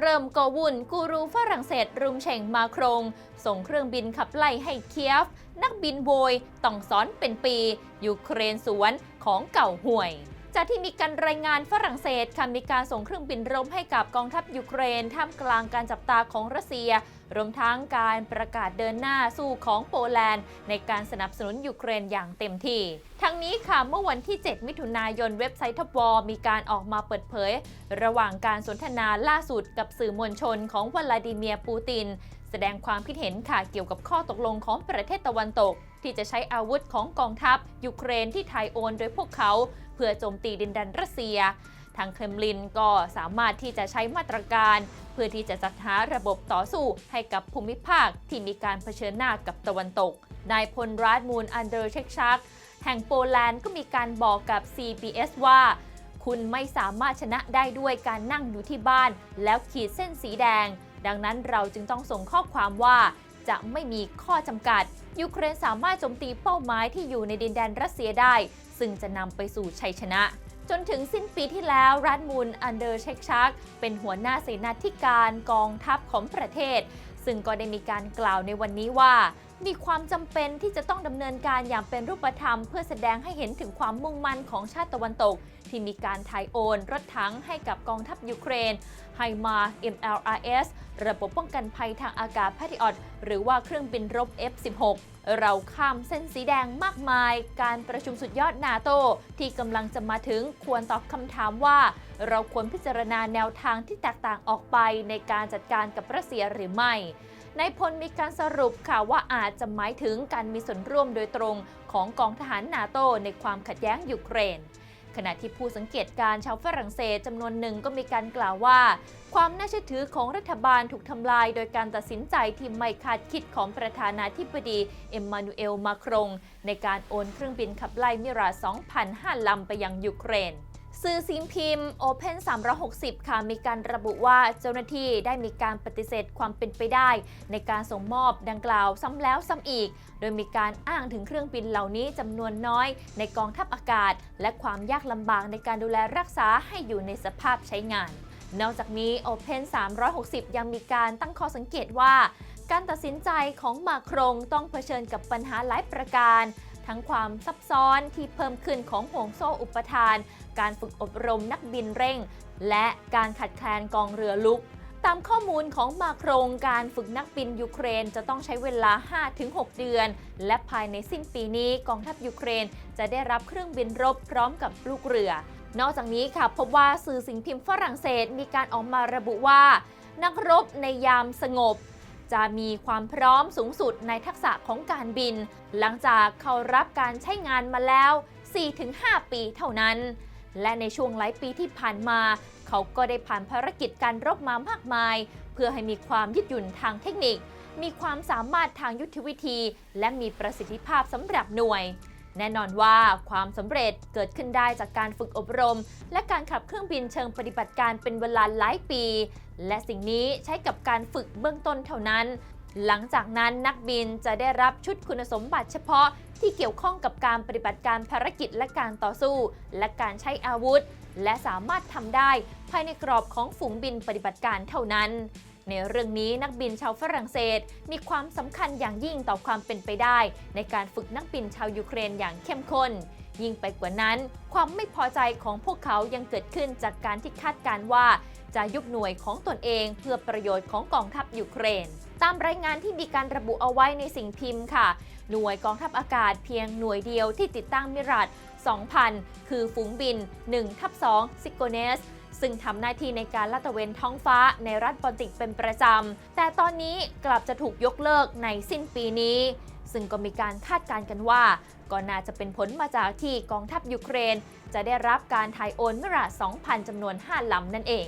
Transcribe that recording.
เริ่มก่อวุ่นกูรูฝรั่งเศสรุมเฉ่งมาโครง ส่งเครื่องบินขับไล่ให้เคียฟ นักบินโวยต้องสอนเป็นปี ยูเครนสวนของเก่าห่วย จากที่มีการรายงานฝรั่งเศสค่ะมีการส่งเครื่องบินรบให้กับกองทัพยูเครน ท่ามกลางการจับตาของรัสเซีย รวมทั้งการประกาศเดินหน้าสู้ของโปแลนด์ ในการสนับสนุนยูเครนอย่างเต็มที่ ทั้งนี้ค่ะเมื่อวันที่ 7 มิถุนายนเว็บไซต์ทบวอมีการออกมาเปิดเผย ระหว่างการสนทนาล่าสุดกับสื่อมวลชนของวลาดิเมียร์ปูติน แสดงความคิดเห็นค่ะเกี่ยวกับข้อตกลงของประเทศตะวันตก ที่จะใช้อาวุธของกองทัพ ยูเครนที่ไทยโอนโดยพวกเขา เพื่อโจมตีดินแดนรัสเซีย ทางเครมลินก็สามารถที่จะใช้มาตรการ เพื่อที่จะจัดหาระบบต่อสู้ให้กับภูมิภาคที่มีการเผชิญหน้ากับตะวันตกนายพลรัฐมูลอันเดอร์เชคชักแห่งโปแลนด์ก็มีการบอกกับ CBS ว่า คุณไม่สามารถชนะได้ด้วยการนั่งอยู่ที่บ้าน แล้วขีดเส้นสีแดง ดังนั้นเราจึงต้องส่งข้อความว่า จะไม่มีข้อจำกัด ยูเครนสามารถโจมตีเป้าหมายที่อยู่ในดินแดนรัสเซียได้ ซึ่งจะนำไปสู่ชัยชนะจนถึงสิ้นปีที่แล้วรัฐมูลอันเดอร์เชคชัก เป็นหัวหน้าเสนาธิการกองทัพของประเทศ ซึ่งก็ได้มีการกล่าวในวันนี้ว่า มีความจำเป็นที่จะต้องดำเนินการอย่างเป็นรูปธรรม เพื่อแสดงให้เห็นถึงความมุ่งมั่นของชาติตะวันตก ที่มีการถ่ายโอน รถถังให้กับกองทัพยูเครนไฮมา MLRS ระบบป้องกันภัยทางอากาศ Patriot หรือว่าเครื่องบินรบ F-16 เราข้ามเส้นสีแดงมากมาย การประชุมสุดยอดนาโตที่กำลังจะมาถึงควรตอบคำถามว่า เราควรพิจารณาแนวทางที่แตกต่างออกไปในการจัดการกับรัสเซียหรือไม่ นายพลมีการสรุปค่ะว่าอาจจะหมายถึงการมีส่วนร่วมโดยตรงของกองทหารนาโตในความขัดแย้งยูเครนขณะที่ผู้สังเกตการ์ชาวฝรั่งเศสจำนวนหนึ่งก็มีการกล่าวว่า ความน่าเชื่อถือของรัฐบาลถูกทำลาย โดยการตัดสินใจที่ไม่คาดคิดของประธานาธิบดีเอ็มมานูเอล มาครง ในการโอนเครื่องบินขับไล่มิรา 2,005 ลำไปยังยูเครน สื่อสิ่งพิมพ์ Open 360 ค่ะ มีการระบุว่าเจ้าหน้าที่ได้มีการปฏิเสธความเป็นไปได้ ในการส่งมอบดังกล่าวซ้ำแล้วซ้ำอีก โดยมีการอ้างถึงเครื่องบินเหล่านี้จำนวนน้อย ในกองทัพอากาศ และความยากลำบากในการดูแลรักษาให้อยู่ในสภาพใช้งาน นอกจากนี้ Open 360 ยังมีการตั้งข้อสังเกตว่า การตัดสินใจของมาครงต้องเผชิญกับปัญหาหลายประการ ทั้งความซับซ้อนที่เพิ่มขึ้นของห่วงโซ่อุปทาน การฝึกอบรมนักบินเร่ง และการขัดแคลนกองเรือลุก ตามข้อมูลของมาโครงการฝึกนักบินยูเครนจะต้องใช้เวลา 5-6 เดือน และภายในสิ้นปีนี้กองทัพยูเครนจะได้รับเครื่องบินรบพร้อมกับลูกเรือ นอกจากนี้ค่ะพบว่าสื่อสิ่งพิมพ์ฝรั่งเศสมีการออกมาระบุว่า นักรบในยามสงบ จะมีความพร้อมสูงสุดในทักษะของการบิน หลังจากเขารับการใช้งานมาแล้ว 4-5 ปีเท่านั้น และในช่วงหลายปีที่ผ่านมา เขาก็ได้ผ่านภารกิจการรบมามากมาย เพื่อให้มีความยืดหยุ่นทางเทคนิค มีความสามารถทางยุทธวิธี และมีประสิทธิภาพสำหรับหน่วย แน่นอนว่าความสำเร็จเกิดขึ้นได้จากการฝึกอบรม และการขับเครื่องบินเชิงปฏิบัติการเป็นเวลาหลายปี และสิ่งนี้ใช้กับการฝึกเบื้องต้นเท่านั้น หลังจากนั้นนักบินจะได้รับชุดคุณสมบัติเฉพาะที่เกี่ยวข้องกับการปฏิบัติการภารกิจและการต่อสู้ และการใช้อาวุธ และสามารถทำได้ภายในกรอบของฝูงบินปฏิบัติการเท่านั้น ในเรื่องนี้นักบินชาวฝรั่งเศส มีความสำคัญอย่างยิ่งต่อความเป็นไปได้ ในการฝึกนักบินชาวยูเครนอย่างเข้มข้นยิ่งไปกว่านั้น ความไม่พอใจของพวกเขายังเกิดขึ้นจากการที่คาดการว่า จะยุบหน่วยของตนเองเพื่อประโยชน์ของกองทัพยูเครน ตามรายงานที่มีการระบุเอาไว้ในสิ่งพิมพ์ค่ะ หน่วยกองทัพอากาศเพียงหน่วยเดียวที่ติดตั้งมิราด2,000 คือฝูงบิน1ทับ2ซิโกเนส ซึ่งทำหน้าที่ในการลาดตระเวนท้องฟ้าในรัฐบอลติกเป็นประจำ แต่ตอนนี้กลับจะถูกยกเลิกในสิ้นปีนี้ ซึ่งก็มีการคาดการณ์กันว่า ก็น่าจะเป็นผลมาจากที่กองทัพยูเครน จะได้รับการถ่ายโอนมิราด2,000จำนวน 5ลำนั่นเอง